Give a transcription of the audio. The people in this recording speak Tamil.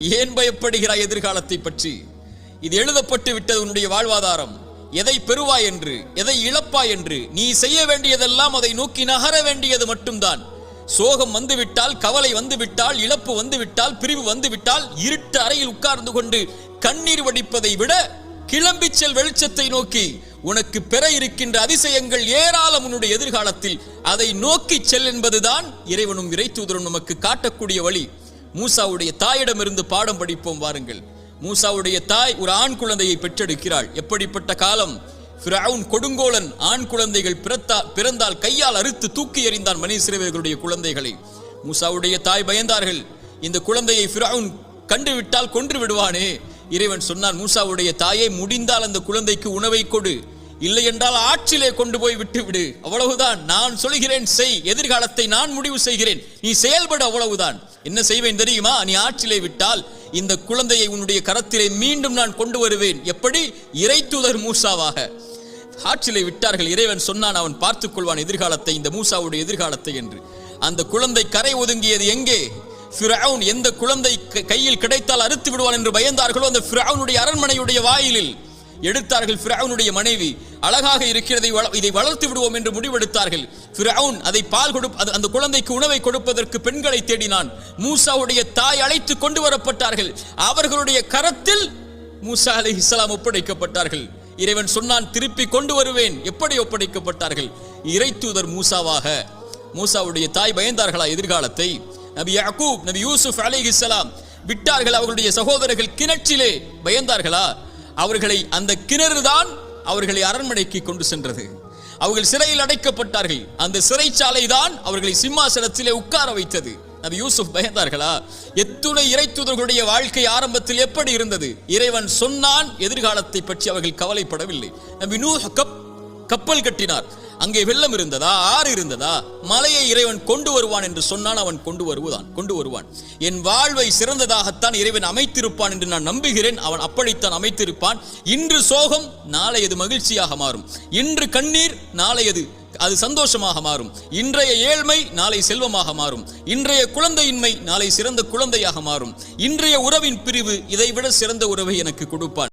ஏன் பயப்படுகிறாய் எதிர்காலத்தை பற்றி? இது எழுதப்பட்டு விட்டது உன்னுடைய வாழ்வாதாரம். எதை பெறுவாய் என்று எதை இழப்பாய் என்று நீ செய்ய வேண்டியதெல்லாம் அதை நோக்கி நகர வேண்டியது மட்டும்தான். சோகம் வந்துவிட்டால் கவலை வந்துவிட்டால் இழப்பு வந்துவிட்டால் பிரிவு வந்துவிட்டால் இருட்டு அறையில் உட்கார்ந்து கொண்டு கண்ணீர் வடிப்பதை விட கிளம்பி செல் வெளிச்சத்தை நோக்கி உனக்கு பெற இருக்கின்ற அதிசயங்கள் ஏராளம் உன்னுடைய எதிர்காலத்தில். அதை நோக்கி செல் என்பதுதான் இறைவனும் இறைத்தூதரும் நமக்கு காட்டக்கூடிய வழி. மூசாவுடைய தாயிடமிருந்து பாடம் படிப்போம் வாருங்கள். மூசாவுடைய தாய் ஒரு ஆண் குழந்தையை பெற்றெடுக்கிறாள். எப்படிப்பட்ட காலம்? ஃபிரவுன் கொடுங்கோலன் ஆண் குழந்தைகள் பிறத்தா பிறந்தால் கையால் அறுத்து தூக்கி எறிந்தான் மணி சிறுவர்களுடைய குழந்தைகளை. மூசாவுடைய தாய் பயந்தார்கள். இந்த குழந்தையை ஃபிரவுன் கண்டுவிட்டால் கொன்று விடுவானே. இறைவன் சொன்னான் மூசாவுடைய தாயை முடிந்தால் அந்த குழந்தைக்கு உணவை கொடு. இல்லை என்றால் ஆற்றிலே கொண்டு போய் விட்டுவிடு. அவ்வளவுதான். நான் சொல்கிறேன் செய். எதிர்காலத்தை நான் முடிவு செய்கிறேன். நீ செயல்பட அவ்வளவுதான். என்ன செய்வேன் தெரியுமா? நீ ஆற்றிலே விட்டால் இந்த குழந்தையை உன்னுடைய கரத்திலே மீண்டும் நான் கொண்டு வருவேன். எப்படி? இறைத்துதர் மூசாவாக. ஆற்றிலே விட்டார்கள். இறைவன் சொன்னான் அவன் பார்த்துக் கொள்வான் எதிர்காலத்தை இந்த மூசாவுடைய எதிர்காலத்தை என்று. அந்த குழந்தை கரை ஒதுங்கியது எங்கே? ஃபிரவுன் எந்த குழந்தை க- கையில் கிடைத்தால் அறுத்து விடுவான் என்று பயந்தார்களோ அந்த ஃபிரவுனுடைய அரண்மனையுடைய வாயிலில். எடுத்தார்கள் ஃபிரவுனுடைய மனைவி. அழகாக இருக்கிறதை வள- இதை வளர்த்து விடுவோம் என்று முடிவெடுத்தார்கள். ஃபிரவுன் அதை பால் கொடு அந்த குழந்தைக்கு உணவை கொடுப்பதற்கு பெண்களை தேடினான். மூசாவுடைய தாய் அழைத்து கொண்டு வரப்பட்டார்கள். அவர்களுடைய கரத்தில் மூசா அலை இஸ்லாம் ஒப்படைக்கப்பட்டார்கள். இறைவன் சொன்னான் திருப்பி கொண்டு வருவேன். எப்படி ஒப்படைக்கப்பட்டார்கள்? இறைத்தூதர் மூசாவாக. மூசாவுடைய தாய் பயந்தார்களா எதிர்காலத்தை? நபி யாக்கூப் நபி யூசுப் அலைஹிஸ்ஸலாம் விட்டார்கள் அவர்களுடைய சகோதரர்கள் கிணற்றிலே பயந்தார்களா? அவர்களை அந்த கிணறு தான் அவர்களை அரண்மனைக்கு கொண்டு சென்றது. அவர்கள் சிறையில் அடைக்கப்பட்டார்கள். அந்த சிறைச்சாலை தான் அவர்களை சிம்மாசனத்திலே உட்கார வைத்தது. நபி யூசுப் பயந்தார்களா? எத்துணை இறைத்துதர்களுடைய வாழ்க்கை ஆரம்பத்தில் எப்படி இருந்தது? இறைவன் சொன்னான் எதிர்காலத்தை பற்றி அவர்கள் கவலைப்படவில்லை. நபி நூ கப் கப்பல் கட்டினார். அங்கே வெள்ளம் இருந்ததா ஆறு இருந்ததா? மலையை இறைவன் கொண்டு வருவான் என்று சொன்னால் அவன் கொண்டு வருவதான் கொண்டு வருவான். என் வாழ்வை சிறந்ததாகத்தான் இறைவன் அமைத்திருப்பான் என்று நான் நம்புகிறேன். அவன் அப்படித்தான் அமைத்திருப்பான். இன்று சோகம் நாளை அது மகிழ்ச்சியாக மாறும். இன்று கண்ணீர் நாளை அது அது சந்தோஷமாக மாறும். இன்றைய ஏழ்மை நாளை செல்வமாக மாறும். இன்றைய குழந்தையின்மை நாளை சிறந்த குழந்தையாக மாறும். இன்றைய உறவின் பிரிவு இதைவிட சிறந்த உறவை எனக்கு கொடுப்பான்.